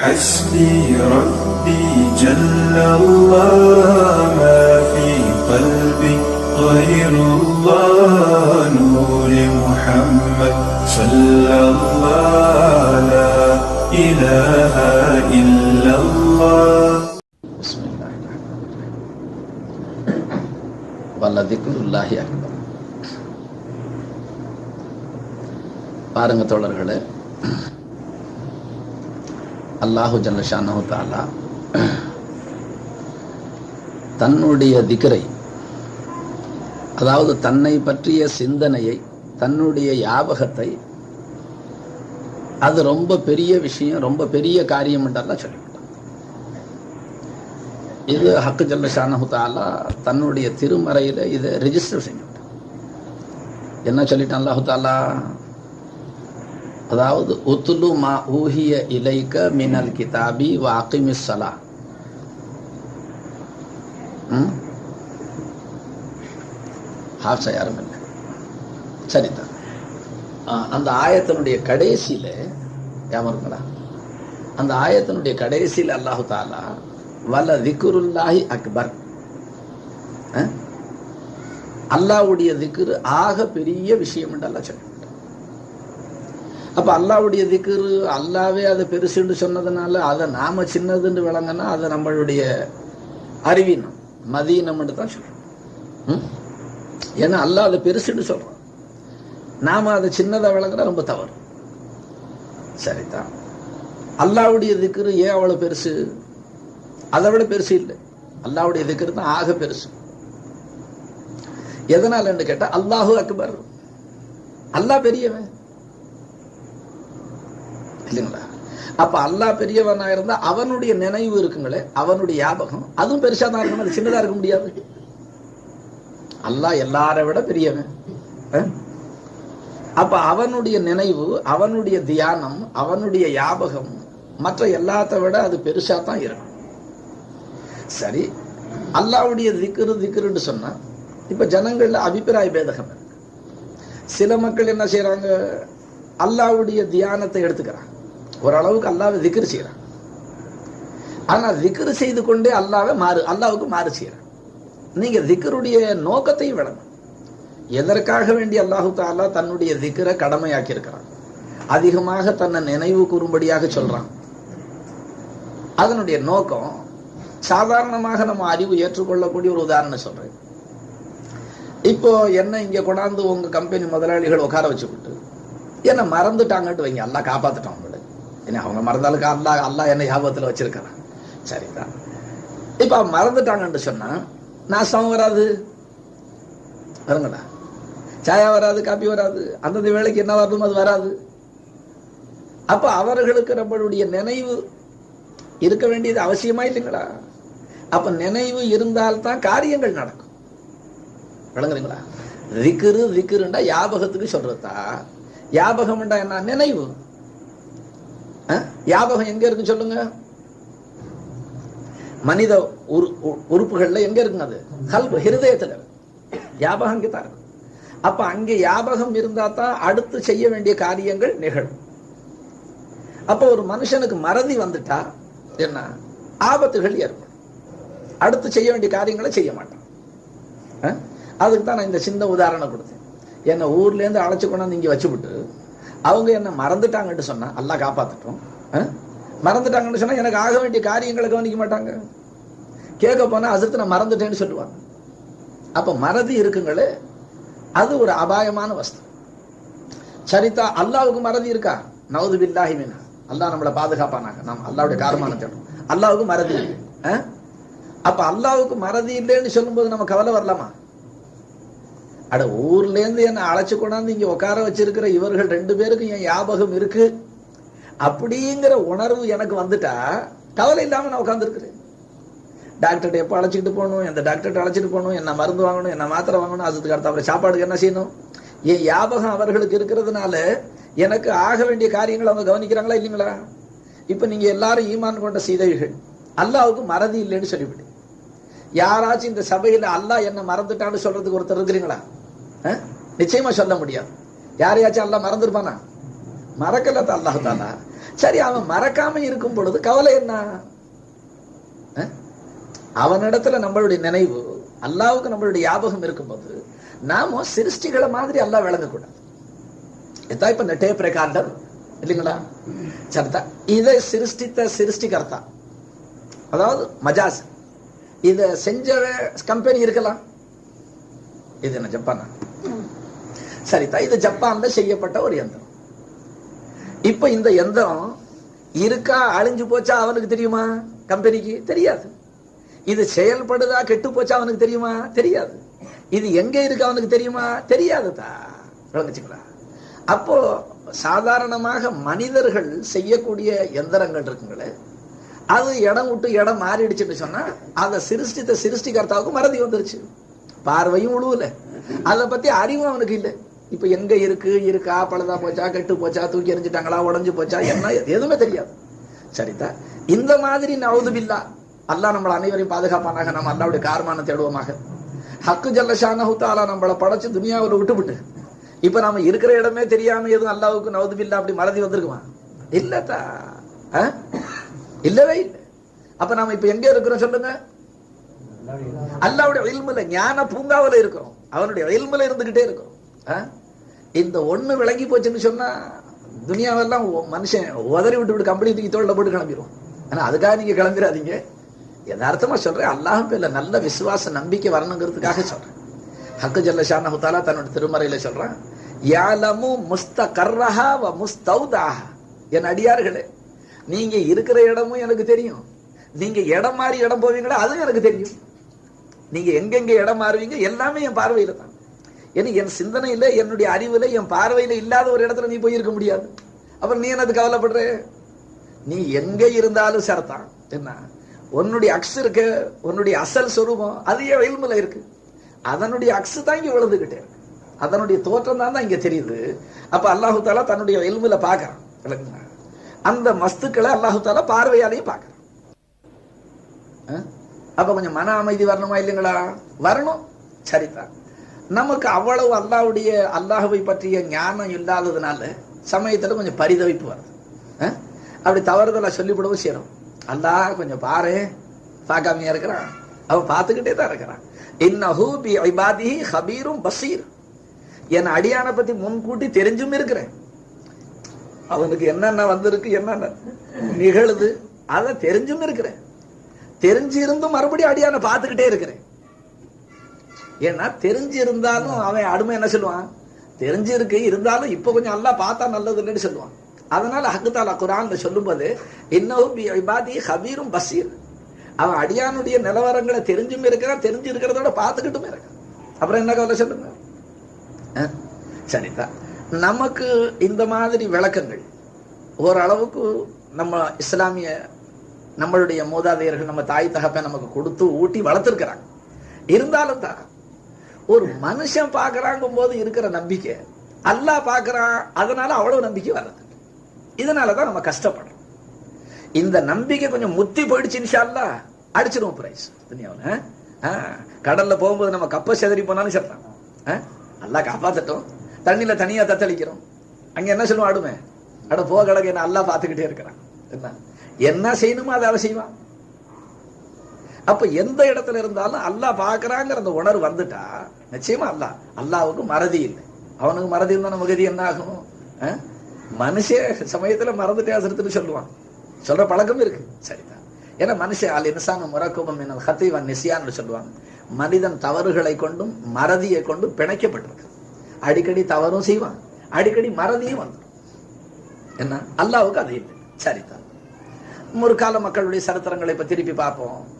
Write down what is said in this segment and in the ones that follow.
حسبي ربي جل الله ما في قلبي غير الله نور محمد صلى الله لا إله إلا الله بسم الله الرحمن الرحيم ولذكر الله அக்பர் பாருங்க தோழர்களே அல்லாஹு ஜல்லஷானு தாலா தன்னுடைய திகரை அதாவது தன்னை பற்றிய சிந்தனையை தன்னுடைய யாபகத்தை அது ரொம்ப பெரிய விஷயம் ரொம்ப பெரிய காரியம் என்றெல்லாம் சொல்லிவிட்டான். இது ஹக்கு ஜல்லஷானு தாலா தன்னுடைய திருமறையில இதை ரெஜிஸ்டர் செஞ்சுட்டான் என்ன சொல்லிட்டான் அல்லாஹு தாலா அதாவது உத்துலு மா ஊஹிய இலைக்க மினல் கிதாபி வாக்கிமிஸ் சலா. ஹாஃப்ஸா யாரும் இல்லை. சரிதான். அந்த ஆயத்தினுடைய கடைசியில யாமருங்களா அந்த ஆயத்தினுடைய கடைசியில் அல்லாஹு தாலா வல திக்குருல்லாஹி அக்பர். ஆ? அல்லாஹ்வுடைய திக்ரு ஆக பெரிய விஷயம் என்று அல்லா சொல்லிவிட்டான் அப்ப அல்லாவுடைய திக்ரு அல்லாவே அதை பெருசுன்னு சொன்னதுனால அதை நாம சின்னதுன்னு விளங்கினா அதை நம்மளுடைய அறிவீனம் மதீனம்னு தான் சொல்றோம். ஏன்னா அல்லாஹ் அதை பெருசுன்னு சொல்றான். நாம அதை சின்னதா விளங்குறா ரொம்ப தவறு. சரிதான். அல்லாஹ்வுடைய திக்ரு ஏன் அவ்வளவு பெருசு? அதை விட பெருசு இல்லை. அல்லாவுடைய திக்ரு தான் ஆக பெருசு. எதனாலன்னு கேட்டா அல்லாஹு அக்பர். அல்லாஹ் பெரியவன். இல்லைங்களா? அப்ப அல்லாஹ் பெரியவனா இருந்தா அவனுடைய நினைவு இருக்குங்களே அவனுடைய ஞாபகம். அதுவும் பெருசா தான் இருக்கணும் அது சின்னதா இருக்க முடியாது? அல்லாஹ் எல்லாரை விட பெரியவன். அப்ப அவனுடைய நினைவு அவனுடைய தியானம் அவனுடைய ஞாபகம் மற்ற எல்லாத்த விட அது பெருசா தான் இருக்கும். சரி அல்லாவுடைய திக்ரு திக்ருன்னு சொன்னா இப்ப ஜனங்கள்ல அபிப்பிராய பேதகம் இருக்கு. சில மக்கள் என்ன செய்யறாங்க அல்லாஹ்வுடைய தியானத்தை எடுத்துக்கிறாங்க. ஓரளவுக்கு அல்லாவை திக்ரு செய்கிறான் ஆனா திக்ரு செய்து கொண்டே அல்லாவை மாறு அல்லாவுக்கு மாறு செய்கிறான் நீங்க திக்ருடைய நோக்கத்தையும் விடணும் எதற்காக வேண்டி அல்லாஹு தாலா தன்னுடைய திக்ரை கடமையாக்கி இருக்கிறான் அதிகமாக தன்னை நினைவு கூறும்படியாக சொல்றான். அதனுடைய நோக்கம் சாதாரணமாக நம்ம அறிவு ஏற்றுக்கொள்ளக்கூடிய ஒரு உதாரணம் சொல்றேன். இப்போ என்ன இங்க கொண்டாந்து உங்க கம்பெனி முதலாளிகள் உட்கார வச்சுக்கிட்டு என்ன மறந்துட்டாங்கன்ட்டு வைங்க அல்லாஹ் காப்பாத்துட்டாங்க என்ன அவங்க மறந்தாலுக்கு அல்லா அல்லாஹ் என்ன ஞாபகத்துல வச்சிருக்கிறான். சரிதான். இப்ப அவன் மறந்துட்டாங்கன்னு சொன்னா நாசம் வராது. வருங்கடா சாயா வராது காப்பி வராது. அந்தந்த வேலைக்கு என்ன வரணும் அது வராது. அப்ப அவர்களுக்கு நம்மளுடைய நினைவு இருக்க வேண்டியது அவசியமா இல்லைங்களா? அப்ப நினைவு இருந்தால்தான் காரியங்கள் நடக்கும். விளங்குறீங்களா? திக்ரு திக்ருண்டா யாபகத்துக்கு சொல்றதா? யாபகம்ண்டா என்ன? நினைவு. யாபகம் எங்க இருக்கு சொல்லுங்க? மனித உரு உ- உறுப்புகள்ல எங்க இருக்குங்க அது? கல்பு ஹிருதயத்துல. யாபகம் அங்கேதான் இருக்கும் அப்ப அங்கே யாபகம் இருந்தா தான் அடுத்து செய்ய வேண்டிய காரியங்கள் நிகழும். அப்ப ஒரு மனுஷனுக்கு மறதி வந்துட்டா என்ன? ஆபத்துகள் ஏற்படும். அடுத்து செய்ய வேண்டிய காரியங்களை செய்ய மாட்டான். அதுக்கு தான் நான் இந்த சின்ன உதாரணம் கொடுத்தேன். என்னை ஊர்ல இருந்து அழைச்சு கொண்டாந்து இங்க வச்சுவிட்டு அவங்க என்ன மறந்துட்டாங்கன்னு சொன்னா எல்லாம் காப்பாத்துட்டோம். மறந்துட்டாங்கன்னு சொன்னா எனக்கு ஆக வேண்டிய காரியங்களை கவனிக்க மாட்டாங்க. கேட்க போனா அசத்து நான் மறந்துட்டேன்னு சொல்லுவாங்க. அப்ப மறதி இருக்குங்களே அது ஒரு அபாயமான வஸ்து. சரிதா அல்லாவுக்கு மறதி இருக்கா? நவது பில்லாஹி மீனா. அல்லாஹ் நம்மளை பாதுகாப்பானாங்க. நாம் அல்லாவுடைய காரணமான தேடும் அல்லாவுக்கு மறதி இல்லை. அப்ப அல்லாவுக்கு மறதி இல்லைன்னு சொல்லும்போது நம்ம கவலை வரலாமா? அட ஊர்ல இருந்து என்ன அழைச்சு கொண்டாந்து இங்க உட்கார வச்சிருக்கிற இவர்கள் ரெண்டு பேருக்கும் என் ஞாபகம் இருக்கு. அப்படிங்கிற உணர்வு எனக்கு வந்துட்டா கவலை இல்லாம நான் உட்காந்துருக்குறேன் டாக்டர்கிட்ட எப்போ அழைச்சிட்டு போகணும் எந்த டாக்டர்கிட்ட அழைச்சிட்டு போகணும் என்ன மருந்து வாங்கணும் என்ன மாத்திரை வாங்கணும் அதுக்கு அடுத்த அப்புறம் சாப்பாடுக்கு என்ன செய்யணும்? என் ஞாபகம் அவர்களுக்கு இருக்கிறதுனால எனக்கு ஆக வேண்டிய காரியங்களை அவங்க கவனிக்கிறாங்களா இல்லைங்களா? இப்போ நீங்க எல்லாரும் ஈமான் கொண்ட சீதைகள். அல்லாவுக்கு மறதி இல்லைன்னு சொல்லிவிடு. யாராச்சும் இந்த சபையில அல்லாஹ் என்ன மறந்துட்டான்னு சொல்றதுக்கு ஒருத்தர் இருக்கிறீங்களா? நிச்சயமா சொல்ல முடியாது. யாரையாச்சும் அல்லாஹ் மறந்துருப்பானா? மறக்கல அல்லாஹ் தாலா. சரி அவன் மறக்காம இருக்கும் பொழுது கவலை என்ன? அவனிடத்துல நம்மளுடைய நினைவு அல்லாவுக்கு நம்மளுடைய ஞாபகம் இருக்கும்போது நாம சிருஷ்டிகளை மாதிரி அல்லாஹ் விளங்கக்கூடாது. இதான் இப்ப இந்த டேப் ரெக்கார்டர் இல்லைங்களா? சரிதா. இதை சிருஷ்டித்த சிருஷ்டிகர்த்தா. அதாவது மஜாஸ். இத செஞ்ச கம்பெனி இருக்கலாம். இது என்ன ஜப்பானா? சரிதா இது ஜப்பான்ல செய்யப்பட்ட ஒரு எந்திரம் இப்ப இந்த எந்திரம் இருக்கா அழிஞ்சு போச்சா அவனுக்கு தெரியுமா? கம்பெனிக்கு தெரியாது. இது செயல்படுதா கெட்டு போச்சா அவனுக்கு தெரியுமா? தெரியாது. இது எங்க இருக்கு அவனுக்கு தெரியுமா? தெரியாதுதா. விளங்குச்சுங்களா? அப்போ சாதாரணமாக மனிதர்கள் செய்யக்கூடிய எந்திரங்கள் இருக்குங்களே அது இடம் விட்டு இடம் மாறிடுச்சுன்னு சொன்னா அதை சிருஷ்டித்த சிருஷ்டிகர்த்தாவுக்கு மறதி வந்துருச்சு. பார்வையும் உழுவல. அதை பத்தி அறிவும் அவனுக்கு இல்லை. இப்ப எங்க இருக்கு? இருக்கா? பழுதா போச்சா? கெட்டு போச்சா? தூக்கி எறிஞ்சிட்டாங்களா? உடஞ்சு போச்சா? என்ன? எதுவுமே தெரியாது. சரிதா? இந்த மாதிரி நவுதுபில்லா. அல்லாஹ் நம்மளை அனைவரையும் பாதுகாப்பானாக. நம்ம அல்லாவுடைய காரமான தேடுவோமாக. ஹக்கு ஜல்லஷானஹு தாலா நம்மளை படைச்சு துனியாவில் விட்டுவிட்டு இப்ப நாம இருக்கிற இடமே தெரியாம எதுவும் அல்லாவுக்கு நவுதுபில்லா அப்படி மறதி வந்திருக்குமா? இல்லத்தா. இல்லவே இல்லை. அப்ப நாம இப்ப எங்க இருக்கிறோம் சொல்லுங்க? அல்லாவுடைய இல்முல ஞான பூங்காவுல இருக்கிறோம். அவனுடைய இல்முல இருந்துகிட்டே இருக்கிறோம். ஆஹ் இந்த ஒண்ணு விளங்கி போச்சுன்னு சொன்னா துனியாவெல்லாம் மனுஷன் உதறி விட்டு விட்டு கம்பெனி தூக்கி தோல்ல போட்டு கிளம்பிடுவோம் ஆனா அதுக்காக நீங்க கிளம்பிடாதீங்க யதார்த்தமா சொல்றேன் அல்லாஹ் பேர்ல நல்ல விசுவாச நம்பிக்கை வரணுங்கிறதுக்காக சொல்றேன். ஹக்கு ஷா நகுத்தாலா தன்னோட திருமறையில சொல்றான் யாலமு முஸ்தகர்ரஹா வ முஸ்தௌதாஹா. என் அடியார்களே நீங்க இருக்கிற இடமும் எனக்கு தெரியும். நீங்க இடம் மாறி இடம் போவீங்களா அதுவும் எனக்கு தெரியும். நீங்க எங்கெங்க இடம் மாறுவீங்க எல்லாமே என் பார்வையில தான். ஏன்னா என் சிந்தனையில என்னுடைய அறிவுல என் பார்வையில இல்லாத ஒரு இடத்துல நீ போயிருக்க முடியாது. அப்புறம் நீ என்னது கவலைப்படுற? நீ எங்க இருந்தாலும் சரத்தான். என்ன? உன்னுடைய அக்ஸ் இருக்கு உன்னுடைய அசல் சொரூபம் அது என் இல்முல இருக்கு. அதனுடைய அக்ஸ் தான் இங்க விழுந்துகிட்டே இருக்கு. அதனுடைய தோற்றம் தான் தான் இங்க தெரியுது. அப்ப அல்லாஹு தாலா தன்னுடைய இல்முல பாக்குறான். விளங்குங்களா? அந்த மஸ்துக்களை அல்லாஹு தாலா பார்வையாலையும் பாக்குறான். அப்போ அப்ப கொஞ்சம் மன அமைதி வரணுமா இல்லைங்களா? வரணும். சரிதான். நமக்கு அவ்வளவு அல்லாவுடைய அல்லாஹுவை பற்றிய ஞானம் இல்லாததுனால சமயத்துல கொஞ்சம் பரிதவிப்பு வருது. அப்படி தவறுதலாக சொல்லிவிடவும் செய்யறோம். அல்லாஹ் கொஞ்சம் பாரு பார்க்காமையா இருக்கிறான். அவன் பார்த்துக்கிட்டே தான் இருக்கிறான். இன்னஹு பி ஐபாதி ஹபீரும் பசீர். என் அடியானை பத்தி முன்கூட்டி தெரிஞ்சும் இருக்கிறேன். அவனுக்கு என்னென்ன வந்திருக்கு என்னென்ன நிகழுது அதை தெரிஞ்சும் இருக்கிறேன். தெரிஞ்சிருந்தும் மறுபடியும் அடியான பார்த்துக்கிட்டே இருக்கிறேன். ஏன்னா தெரிஞ்சிருந்தாலும் அவன் அடுமை என்ன சொல்லுவான்? தெரிஞ்சிருக்கு இருந்தாலும் இப்ப கொஞ்சம் நல்லா பார்த்தா நல்லது இல்லைன்னு சொல்லுவான். அதனால ஹக்குத்தாலா குரான் சொல்லும்போது இன்னும் பி இபாதி ஹபீரும் பசீர். அவன் அடியானுடைய நிலவரங்களை தெரிஞ்சும் இருக்கிறான் தெரிஞ்சு இருக்கிறதோட பார்த்துக்கிட்டும் இருக்கான் அப்புறம் என்ன கவலை சொல்லுங்க? சரிதான் நமக்கு இந்த மாதிரி விளக்கங்கள் ஓரளவுக்கு நம்ம இஸ்லாமிய நம்மளுடைய மூதாதையர்கள் நம்ம தாய் தகப்பை நமக்கு கொடுத்து ஊட்டி வளர்த்துருக்கிறாங்க. இருந்தாலும் தான் ஒரு மனுஷன் பார்க்கறாங்கும் போது இருக்கிற நம்பிக்கை. அல்லா பார்க்குறான் அதனால அவ்வளவு நம்பிக்கை வர்றது. இதனால தான் நம்ம கஷ்டப்படுறோம். இந்த நம்பிக்கை கொஞ்சம் முத்தி போயிடுச்சு இன்ஷால்லா அடிச்சிருவோம் பிரைஸ். துணியாவில் கடல்ல போகும்போது நம்ம கப்பை செதறி போனாலும் சரிதான் ஆ? காப்பாத்தட்டும். தண்ணியில தனியா தத்தளிக்கிறோம். அங்க என்ன சொல்லுவோம் அடுமே அட போக கடக்கு என்ன நல்லா பார்த்துக்கிட்டே இருக்கிறான். என்ன? என்ன செய்யணுமோ அதை அவன் செய்வான். அப்ப எந்த இடத்துல இருந்தாலும் அல்லாஹ் பாக்குறாங்கிற அந்த உணர்வு வந்துட்டா நிச்சயமா அல்லாஹ் அல்லாவுக்கு மறதி இல்லை. அவனுக்கு மறதி இருந்தா நம்ம கதி என்ன ஆகும்? மனுஷ சமயத்துல மறந்துட்டே அசரத்துன்னு சொல்லுவான். சொல்ற பழக்கம் இருக்கு. சரிதான். ஏன்னா மனுஷன் அல் இன்சான முறக்கோபம் என்ன ஹத்தைவன் நிசியான்னு சொல்லுவாங்க. மனிதன் தவறுகளை கொண்டும் மறதியை கொண்டும் பிணைக்கப்பட்டிருக்கு. அடிக்கடி தவறும் செய்வான். அடிக்கடி மறதியும் வந்துடும். என்ன? அல்லாவுக்கு அது இல்லை. சரிதான். முற்கால மக்களுடைய சரித்திரங்களை இப்ப திருப்பி பார்ப்போம்.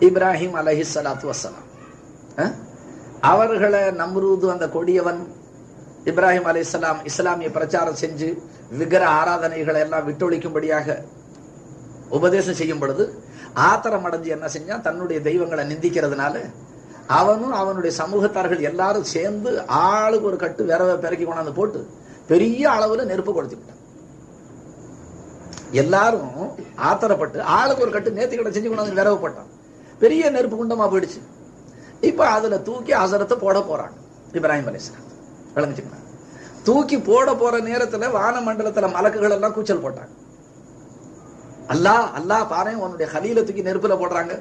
இப்ராஹிம் அலஹி சலாத்து வசலாம் அவர்களை நம்ரூது அந்த கொடியவன் இப்ராஹிம் அலைஹிஸ்ஸலாம் இஸ்லாமிய பிரச்சாரம் செஞ்சு விக்கிர ஆராதனைகளை எல்லாம் விட்டொழிக்கும்படியாக உபதேசம் செய்யும் பொழுது ஆத்திரம் அடைஞ்சு என்ன செஞ்சான்? தன்னுடைய தெய்வங்களை நிந்திக்கிறதுனால அவனும் அவனுடைய சமூகத்தார்கள் எல்லாரும் சேர்ந்து ஆளுக்கு ஒரு கட்டு விரவை பிறக்கி கொண்டாந்து போட்டு பெரிய அளவுல நெருப்பு கொடுத்து விட்டான். எல்லாரும் ஆத்திரப்பட்டு ஆளுக்கு ஒரு கட்டு நேர்த்தி செஞ்சு கொண்டாந்து விரவப்பட்டான் பெரிய நெருப்பு குண்டமா போயிடுச்சு. இப்ப அதுல தூக்கி அசரத்தை போட போறாங்க. இப்ராஹிம் அலிஸ்லாம் விளங்குச்சுங்களா? தூக்கி போட போற நேரத்துல வானமண்டலத்துல மலக்குகள் எல்லாம் கூச்சல் போட்டாங்க. அல்லாஹ் அல்லாஹ் பாரு உன்னுடைய ஹலியில தூக்கி நெருப்புல போடுறாங்க.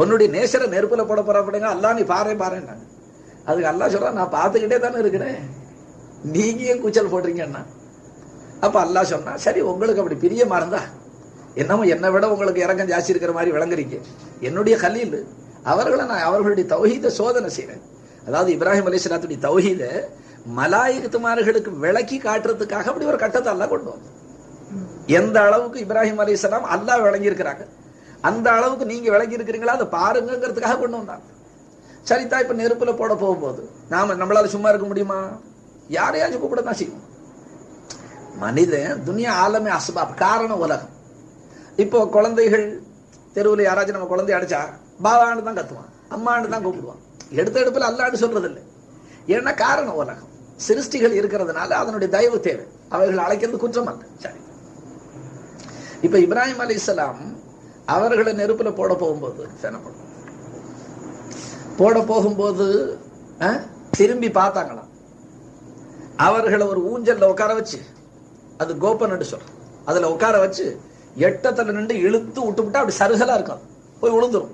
உன்னுடைய நேசரை நெருப்புல போட போறப்படுங்க அல்லா நீ பாரு பாருன்னாங்க அதுக்கு அல்லா சொல்றான் நான் பார்த்துக்கிட்டே தானே இருக்கிறேன். நீங்க ஏன் கூச்சல் போடுறீங்கன்னா அப்ப அல்லாஹ் சொன்னா சரி உங்களுக்கு அப்படி பிரியமா இருந்தா என்னமோ என்னை விட உங்களுக்கு இறக்கம் ஜாஸ்தி இருக்கிற மாதிரி விளங்குறீங்க. என்னுடைய கலீல் அவர்களை நான் அவர்களுடைய தௌஹீத சோதனை செய்வேன். அதாவது இப்ராஹிம் அலிஸ்லாத்துடைய தௌஹீத மலாயிகத்துமார்களுக்கு விளக்கி காட்டுறதுக்காக அப்படி ஒரு கட்டத்தை அல்லாஹ் கொண்டு வந்தோம் எந்த அளவுக்கு இப்ராஹிம் அலிஸ்லாம் அல்லாஹ் விளங்கி இருக்கிறாங்க அந்த அளவுக்கு நீங்க விளங்கி இருக்கிறீங்களா அதை பாருங்கிறதுக்காக கொண்டு வந்தாங்க சரிதா இப்ப நெருப்புல போட போகும்போது நாம நம்மளால சும்மா இருக்க முடியுமா? யாரையாச்சும் கூப்பிட தான் செய்வோம். மனிதன் துனியா ஆலமே அஸ்பாப் காரணம் உலகம். இப்போ குழந்தைகள் தெருவில் யாராச்சும் நம்ம குழந்தைய அடிச்சா பாவான்னு தான் கத்துவான் அம்மான்னு தான் கூப்பிடுவான். எடுத்த எடுப்பில் அல்லான்னு சொல்றது இல்லை ஏன்னா காரணம் உலகம். சிருஷ்டிகள் இருக்கிறதுனால அதனுடைய தயவு தேவை. அவர்கள் அழைக்கிறது குற்றம் அல்ல. சரி. இப்ப இப்ராஹிம் அலைஹிஸ்ஸலாம் அவர்களை நெருப்புல போட போகும்போது சேனப்படும் போட போகும்போது அஹ், திரும்பி பார்த்தாங்களாம். அவர்களை ஒரு ஊஞ்சல்ல உட்கார வச்சு அது கோபன் சொல்றோம். அதுல உட்கார வச்சு எட்டத்துல நின்று இழுத்து விட்டு விட்டா அப்படி சருகலா இருக்கும் போய் விழுந்துரும்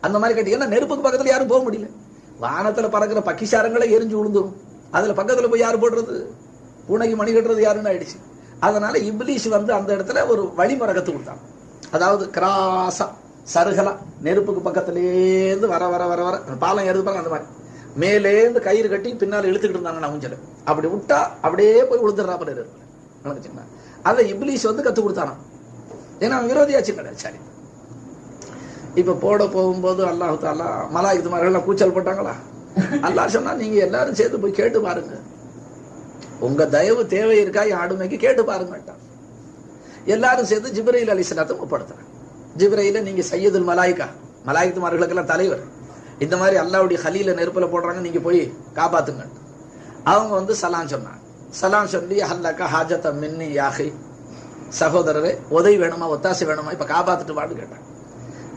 அந்த மாதிரி கட்டி நெருப்புக்கு பக்கத்துல யாரும் போக முடியல. வானத்துல பறக்கிற பக்கிசாரங்களே எரிஞ்சு விழுந்துரும் அதுல பக்கத்துல போய் யார் போடுறது? பூனைக்கு மணி கட்டுறது யாருன்னு ஆயிடுச்சு. அதனால இப்லீஸ் வந்து அந்த இடத்துல ஒரு வழிமுறை கத்து கொடுத்தான். அதாவது கிராஸா சருகலா நெருப்புக்கு பக்கத்துலேருந்து வர வர வர வர அந்த பாலம் ஏறுது பாருங்க அந்த மாதிரி. மேலேந்து கயிறு கட்டி பின்னால் இழுத்துக்கிட்டு இருந்தாங்க நான் ஊஞ்சல். அப்படி விட்டா அப்படியே போய் விழுந்துடுறாப்புல இருக்கு அதை இப்லீஸ் வந்து கத்து கொடுத்தானா ஏன்னா அவன் விரோதியாச்சு கிடையாது சரி இப்ப போட போகும்போது அல்லாஹு தாலா மலாயுது மாதிரிலாம் கூச்சல் போட்டாங்களா? அல்லாஹ் சொன்னா நீங்க எல்லாரும் சேர்ந்து போய் கேட்டு பாருங்க. உங்க தயவு தேவை இருக்கா? என் ஆடுமைக்கு கேட்டு பாருங்கட்டான் எல்லாரும் சேர்ந்து ஜிப்ரையில் அலிஸ்லாத்தை ஒப்படுத்துறாங்க ஜிப்ரையில நீங்க சையதுல் மலாய்கா மலாய்க்குமார்களுக்கெல்லாம் தலைவர். இந்த மாதிரி அல்லாவுடைய ஹலியில நெருப்புல போடுறாங்க நீங்க போய் காப்பாத்துங்க அவங்க வந்து சலான் சொன்னாங்க. சலான் சொல்லி ஹல்லக்கா ஹாஜத்த மின்னி யாகை சகோதரரே உதவி வேணுமா ஒத்தாசை வேணுமா? இப்ப காப்பாத்துட்டு வான்னு கேட்டாங்க.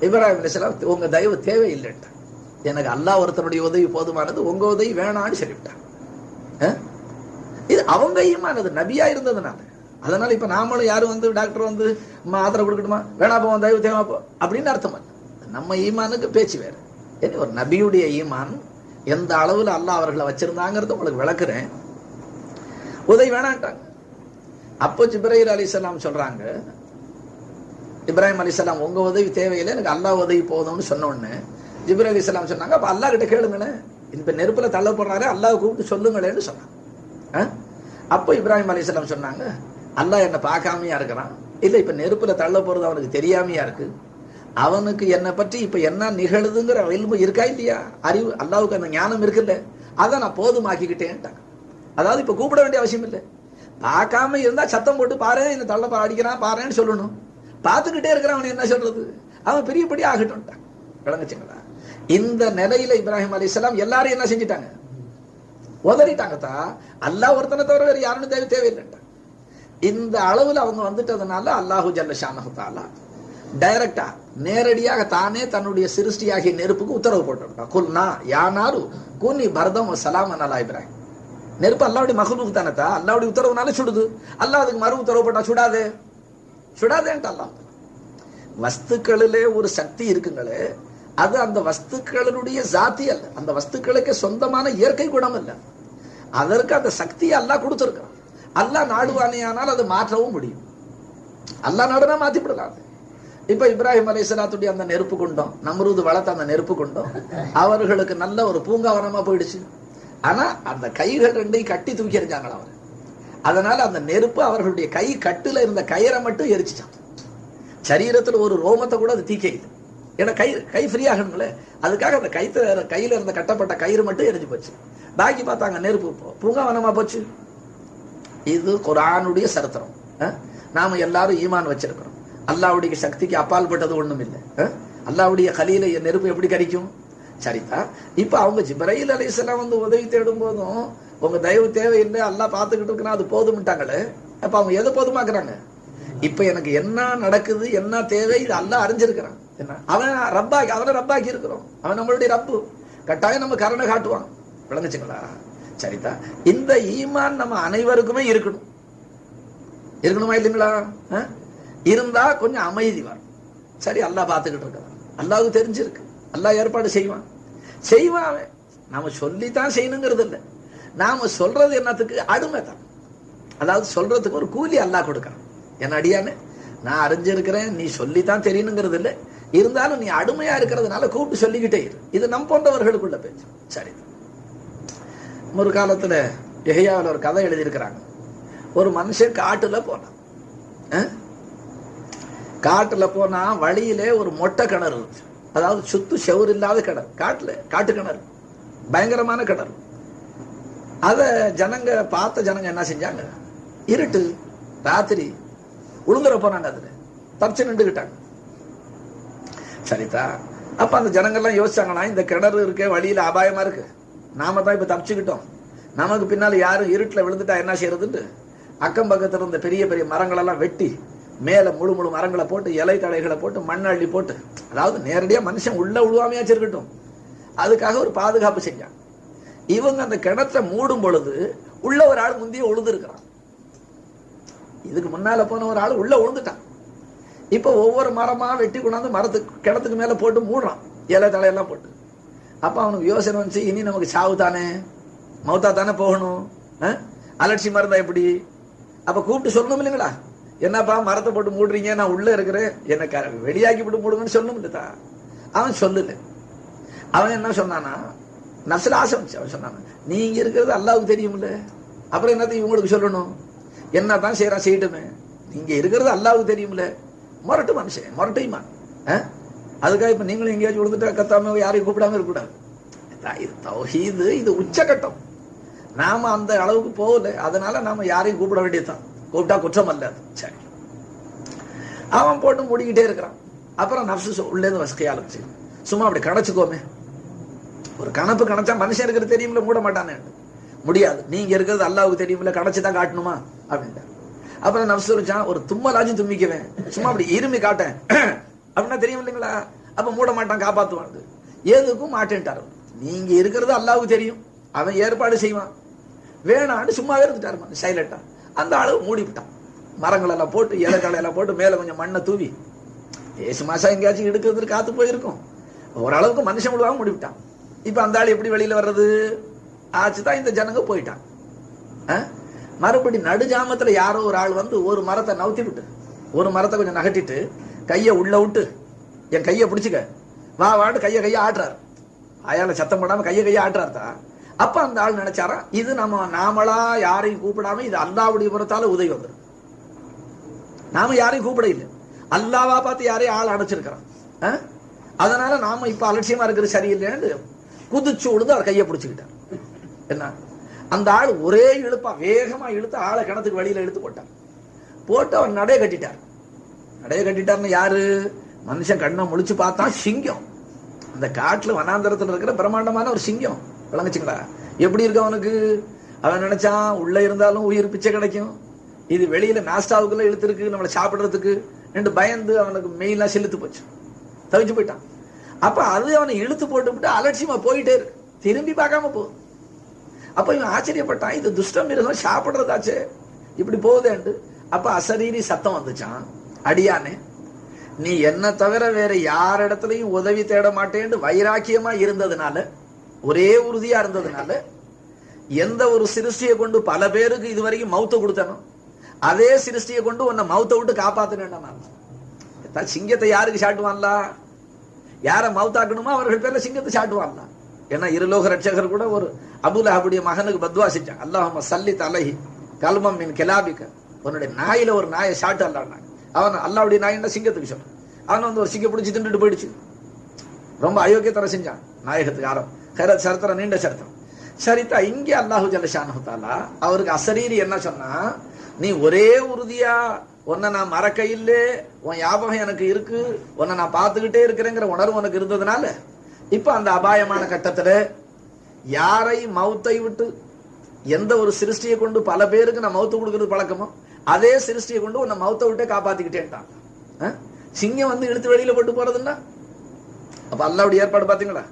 இப்ராஹிம் அலிஸ்லாம் உங்க தயவு தேவையில்லைட்டான் எனக்கு அல்லாஹ் ஒருத்தருடைய உதவி போதுமானது உங்க உதவி வேணான்னு சொல்லிவிட்டான் இது அவங்க ஈமானது நபியா இருந்ததுனால. அதனால இப்ப நாமளும் யாரும் வந்து டாக்டர் வந்து மாத்திரை கொடுக்கணுமா வேணா போவோம் தயவு தேவை போ அப்படின்னு அர்த்தம் நம்ம ஈமானுக்கு பேச்சு வேற. ஏன்னா ஒரு நபியுடைய ஈமான் எந்த அளவுல அல்லாஹ் அவர்களை வச்சிருந்தாங்கிறத உங்களுக்கு விளக்குறேன். உதவி வேணான்ட்டாங்க. அப்போ ஜிப்ரைல் அலிசல்லாம் சொல்றாங்க இப்ராஹிம் அலிசல்லாம் உங்க உதவி தேவையில்லை எனக்கு அல்லாஹ் உதவி போதும்னு சொன்னோன்னு ஜிப்ர ஜிப்ரைல் அலிசல்லாம் சொன்னாங்க அப்ப அல்லாஹ் கிட்ட கேளுங்களேன் இப்ப நெருப்புல தள்ள போடுறாரு அல்லாஹ் கூப்பிட்டு சொல்லுங்களேன்னு சொன்னாங்க. ஆ? அப்போ இப்ராஹிம் அலிசல்லாம் சொன்னாங்க அல்லாஹ் என்னை பார்க்காமையா இருக்கிறான்? இல்லை இப்ப நெருப்புல தள்ள போறது அவனுக்கு தெரியாமையா இருக்கு? அவனுக்கு என்னை பற்றி இப்ப என்ன நிகழுதுங்கிற இல்மு இருக்கா இல்லையா? அறிவு அல்லாவுக்கு அந்த ஞானம் இருக்குல்ல அதை நான் போதுமாக்கிக்கிட்டேன்ட்டாங்க. அதாவது இப்ப கூப்பிட வேண்டிய அவசியம் இல்லை. பார்க்காம இருந்தா சத்தம் போட்டு பாரு இந்த தள்ள அடிக்கிறான் பாருன்னு சொல்லணும். பார்த்துக்கிட்டே இருக்கிறவன் என்ன சொல்றது? அவன் பெரியபடி ஆகட்டும் விளங்குச்சுங்களா? இந்த நிலையில இப்ராஹிம் அலிஸ்லாம் எல்லாரும் என்ன செஞ்சிட்டாங்க? உதறிட்டாங்கத்தா. அல்லாஹ் ஒருத்தனை தவிர வேற யாருன்னு தேவை தேவையில்லைட்டான் இந்த அளவுல அவங்க வந்துட்டதுனால அல்லாஹு ஜல்ல ஷானஹு டைரக்டா நேரடியாக தானே தன்னுடைய சிருஷ்டியாகிய நெருப்புக்கு உத்தரவு போட்டுட்டான் குல்னா யானாரு கூனி பரதம் சலாம் அலா இப்ராஹிம். நெருப்பு அல்லாவுடைய மகனுக்கு தானத்தா? அல்லாவுடைய உத்தரவுனால சுடுது. அல்லா அதுக்கு மறு உத்தரவுப்பட்டா சுடாதே. சுடாதேன்ட்டு அல்லாஹ். வஸ்துக்களிலே ஒரு சக்தி இருக்குங்களே அது அந்த வஸ்துக்களுடைய ஜாதி அல்ல. அந்த வஸ்துக்களுக்கு சொந்தமான இயற்கை குணம் அல்ல அதற்கு அந்த சக்தியை அல்லாஹ் கொடுத்துருக்கான் அல்லாஹ் நாடுவானேயானால் அதை மாற்றவும் முடியும். அல்லாஹ் நாடுனா மாத்தி விடலாம் இப்ப இப்ராஹிம் அலைஹிஸ்ஸலாத்துடைய அந்த நெருப்பு குண்டம் நம்ரூது வளர்த்த அந்த நெருப்பு குண்டம் அவர்களுக்கு நல்ல ஒரு பூங்காவனமா போயிடுச்சு. ஆனா அந்த கைகள் ரெண்டையும் கட்டி தூக்கி எறிஞ்சாங்களா அவர்? அதனால அந்த நெருப்பு அவர்களுடைய கை கட்டுல இருந்த கயிறை மட்டும் எரிச்சிட்டான். சரீரத்துல ஒரு ரோமத்தை கூட அது தீக்கையுது. ஏன்னா கை கை ஃப்ரீ அதுக்காக அந்த கைத்துல கையில இருந்த கட்டப்பட்ட கயிறு மட்டும் எரிஞ்சு போச்சு. பாக்கி பார்த்தாங்க நெருப்பு போ- பூங்காவனமா போச்சு. இது குரானுடைய சரித்திரம். நாம எல்லாரும் ஈமான் வச்சிருக்கிறோம். அல்லாவுடைய சக்திக்கு அப்பால்பட்டது ஒண்ணும் இல்லை அல்லாவுடைய கலியில நெருப்பு எப்படி கரிக்கும்? சரிதா இப்ப அவங்க ஜிப்ரையில் அலைஹிஸ்ஸலாம் வந்து உதவி தேடும் போதும் உங்க தயவு தேவையில்லை அல்லாஹ் பார்த்துக்கிட்டு இருக்கிறா அது போதும்ட்டாங்களே? அப்ப அவங்க எதை போதுமாக்குறாங்க? இப்ப எனக்கு என்ன நடக்குது என்ன தேவை இது அல்லாஹ் அறிஞ்சிருக்கிறான். என்ன? அவன் ரப்பாக்கி அவனை ரப்பாக்கி இருக்கிறோம். அவன் நம்மளுடைய ரப்பு. கட்டாயம் நம்ம கருணை காட்டுவான். விளங்குச்சுங்களா? சரிதா இந்த ஈமான் நம்ம அனைவருக்குமே இருக்கணும். இருக்கணுமா இல்லைங்களா? இருந்தா கொஞ்சம் அமைதி வரும். சரி அல்லாஹ் பார்த்துக்கிட்டு இருக்கிறான் அல்லாஹ்வுக்கு தெரிஞ்சிருக்கு. நல்லா ஏற்பாடு செய்வான். செய்வான் அவன். நாம சொல்லித்தான் செய்யணுங்கிறது இல்லை. நாம சொல்றது என்னத்துக்கு? அடிமை தான். அதாவது சொல்றதுக்கு ஒரு கூலி அல்லாஹ் கொடுக்கறான். என் அடியானு? நான் அறிஞ்சிருக்கிறேன் நீ சொல்லித்தான் தெரியணுங்கிறது இல்லை. இருந்தாலும் நீ அடிமையா இருக்கிறதுனால கூப்பிட்டு சொல்லிக்கிட்டே இரு. இது நம் போன்றவர்களுக்குள்ள பேச்சு. சரி. ஒரு காலத்துல எஹையாவில் ஒரு கதை எழுதியிருக்கிறாங்க. ஒரு மனுஷன் காட்டுல போனான். காட்டுல போனா வழியிலே ஒரு மொட்டை கிணறு இருந்துச்சு. அதாவது சுத்து செவுறு இல்லாத கிணறு காட்டுல காட்டு கிணறு. பயங்கரமான கிணறு. அத ஜனங்க பார்த்த ஜனங்க என்ன செஞ்சாங்க? இருட்டு ராத்திரி உளுந்துற போனாங்க அதுல. தப்பிச்சு நின்றுகிட்டாங்க சரிதா. அப்ப அந்த ஜனங்கள்லாம் யோசிச்சாங்கன்னா இந்த கிணறு இருக்கே வழியில அபாயமா இருக்கு. நாம தான் இப்ப தப்பிச்சுக்கிட்டோம். நமக்கு பின்னால யாரும் இருட்டுல விழுந்துட்டா என்ன செய்யறதுன்னு? அக்கம் பக்கத்துல இருந்த பெரிய பெரிய மரங்கள் எல்லாம் வெட்டி மேலே முழு முழு மரங்களை போட்டு இலை தழைகளை போட்டு மண் அள்ளி போட்டு அதாவது நேரடியா மனுஷன் உள்ள உழுவாமையாச்சும் இருக்கட்டும். அதுக்காக ஒரு பாதுகாப்பு செஞ்சான். இவங்க அந்த கிணற்றை மூடும் பொழுது உள்ள ஒரு ஆள் முந்தைய உழுதுருக்கிறான். இதுக்கு முன்னால போன ஒரு ஆள் உள்ள உழுந்துட்டான். இப்போ ஒவ்வொரு மரமா வெட்டி கொண்டாந்து மரத்துக்கு கிணத்துக்கு மேலே போட்டு மூடுறான். இலை தலையெல்லாம் போட்டு. அப்போ அவனுக்கு யோசனை வந்துச்சு இனி நமக்கு சாவு தானே? மௌத்தா தானே போகணும்? அலட்சி மருந்தா எப்படி? அப்போ கூப்பிட்டு சொல்லணும் இல்லைங்களா? என்னப்பா மரத்தை போட்டு மூடுறீங்க? நான் உள்ள இருக்கிறேன். என்ன வெளியாக்கி விட்டு மூடுங்கன்னு சொல்லணும் அவன் சொல்லல. அவன் என்ன சொன்னானா நசல ஆசமிச்சு அவன் சொன்னான். நீங்க இருக்கிறது அல்லாவுக்கு தெரியும்ல. அப்புறம் என்னத்தையும் இவங்களுக்கு சொல்லணும்? என்னதான் செய்யறான் செய்யட்டுமே. நீங்க இருக்கிறது அல்லாவுக்கு தெரியும்ல. முரட்டு மனுஷன் முரட்டையுமா அதுக்காக இப்ப நீங்களும் எங்கேயாச்சும் விழுந்துட்டா கத்தாம யாரையும் கூப்பிடாம இருக்கக்கூடாது. இதான் இது தௌஹீது இது உச்சகட்டம். நாம அந்த அளவுக்கு போகல. அதனால நாம யாரையும் கூப்பிட வேண்டியதுதான். கூப்பிட்டா குற்றம் அல்ல அது சரி. அவன் போட்டு மூடிக்கிட்டே இருக்கிறான். அப்புறம் நப்சு உள்ளேருந்து வசக்கையாளுக்கு ஆரம்பிச்சு. சும்மா அப்படி கணச்சுக்கோமே. ஒரு கணப்பு கணச்சா மனுஷன் இருக்கிறது தெரியும்ல மூட மாட்டானே. முடியாது. நீங்க இருக்கிறது அல்லாவுக்கு தெரியும்ல கணச்சு தான் காட்டணுமா? அப்படின்ட்டு அப்புறம் நப்சு சொல்லிச்சான் ஒரு தும்மலாச்சும் தும்மிக்குவேன் சும்மா அப்படி இருமி காட்டேன். அப்படின்னா தெரியும் இல்லைங்களா? அப்ப மூட மாட்டான் காப்பாத்துவான் எதுக்கும் மாட்டேன்ட்டாரு. நீங்க இருக்கிறது அல்லாவுக்கு தெரியும். அவன் ஏற்பாடு செய்வான். வேணான்னு சும்மாவே இருந்துட்டாரு சைலண்டா அந்த அளவு மூடிவிட்டான். மரங்கள் எல்லாம் போட்டு இலைகளை எல்லாம் போட்டு மேல கொஞ்சம் மண்ணை தூவி. ஏசு மாசம் எங்கேயாச்சும் எடுக்கிறதுக்கு காத்து போயிருக்கும். ஓரளவுக்கு மனுஷன் முழுவாக மூடிவிட்டான். இப்ப அந்த ஆள் எப்படி வெளியில வர்றது? ஆச்சுதான் இந்த ஜனங்க போயிட்டான் ஆ? மறுபடி நடுஜாமத்துல யாரோ ஒரு ஆள் வந்து ஒரு மரத்தை நவுத்தி விட்டு ஒரு மரத்தை கொஞ்சம் நகட்டிட்டு கையை உள்ள விட்டு என் கையை பிடிச்சிக்க. வா வாட்டு கையை கையை ஆட்டுறாரு. அயால சத்தம் போடாம கையை கையை ஆட்டுறாருதா அப்ப அந்த ஆள் நினைச்சாரா இது நம்ம நாமளா யாரையும் கூப்பிடாம இது அல்லாவுடைய புறத்தால உதவி வந்துடும் நாம யாரையும் கூப்பிட இல்லை அல்லாவா பார்த்து யாரையும் ஆள் அடைச்சிருக்கிறான் அதனால நாம இப்ப அலட்சியமா இருக்கிறது சரியில்லைன்னு குதிச்சு உழுது அவர் கையை பிடிச்சுக்கிட்டார். என்ன? அந்த ஆள் ஒரே இழுப்பா வேகமா இழுத்து ஆளை கிணத்துக்கு வெளியில இழுத்து போட்டார். போட்டு அவர் நடைய கட்டிட்டார். நடைய கட்டிட்டார்னு யாரு? மனுஷன் கண்ணை முழிச்சு பார்த்தா சிங்கம். அந்த காட்டுல வனாந்தரத்துல இருக்கிற பிரம்மாண்டமான ஒரு சிங்கம். விளங்குச்சுங்களா? எப்படி இருக்கு அவனுக்கு? அவன் நினைச்சான் உள்ள இருந்தாலும் உயிர் பிச்சை கிடைக்கும். இது வெளியில நாஸ்டாவுக்குள்ள இழுத்துருக்கு நம்மளை சாப்பிடுறதுக்கு. ரெண்டு பயந்து அவனுக்கு மெயிலாம் செலுத்து போச்சு. தவிச்சு போயிட்டான். அப்ப அது அவனை இழுத்து போட்டு விட்டு அலட்சியமா போயிட்டே இருக்கு. திரும்பி பார்க்காம போ. அப்ப இவன் ஆச்சரியப்பட்டான் இது துஷ்ட மிருகம் சாப்பிடுறதாச்சே. இப்படி போகுதேண்டு. அப்ப அசரீரி சத்தம் வந்துச்சான். அடியானே நீ என்ன தவிர வேற யார் இடத்துலையும் உதவி தேட மாட்டேன்னு வைராக்கியமா இருந்ததுனால ஒரே உறுதியா இருந்ததுனால எந்த ஒரு சிருஷ்டியை கொண்டு பல பேருக்கு இதுவரைக்கும் மௌத்த கொடுத்தனோ அதே சிருஷ்டியை கொண்டு உன்னை மௌத்த விட்டு காப்பாத்தினேன் நான் சிங்கத்தை யாருக்கு சாட்டுவான்ல? யார மௌத்தாக்கணுமோ அவர்கள் பேர்ல சிங்கத்தை சாட்டுவான்ல. ஏன்னா இருலோக ரட்சகர் கூட ஒரு அபுல் அஹபுடைய மகனுக்கு பத்வா செஞ்சான் அல்லாஹ் சல்லி தலஹி கல்மம் மின் கெலாபிக்க. உன்னுடைய நாயில ஒரு நாயை சாட்டு அல்லாடினாங்க அவன் அல்லாவுடைய நாயின்னா சிங்கத்துக்கு சொல்றான் அவன் வந்து ஒரு சிங்க பிடிச்சி திண்டுட்டு போயிடுச்சு. ரொம்ப அயோக்கியத்தனம் செஞ்சான். நாயகத்துக்கு ஆரம்பம் ஹர சரித்திரம் நீண்ட சரித்திரம் சரித்தா இங்கே அல்லாஹு ஜலஷானு அவருக்கு அசரீரி என்ன சொன்னா நீ ஒரே உறுதியா உன்னை நான் மறக்க இல்லை உன் ஞாபகம் எனக்கு இருக்கு உன்னை நான் பார்த்துக்கிட்டே இருக்கிறேங்கிற உணர்வு உனக்கு இருந்ததுனால இப்ப அந்த அபாயமான கட்டத்துல யாரை மௌத்தை விட்டு எந்த ஒரு சிருஷ்டியை கொண்டு பல பேருக்கு நான் மௌத்து கொடுக்கறது பழக்கமோ அதே சிருஷ்டியை கொண்டு உன்னை மௌத்தை விட்டே காப்பாத்திக்கிட்டேன்ட்டான். சிங்கம் வந்து இழுத்து வெளியில போட்டு போறதுன்னா? அப்ப அல்லாவுடைய ஏற்பாடு பாத்தீங்களா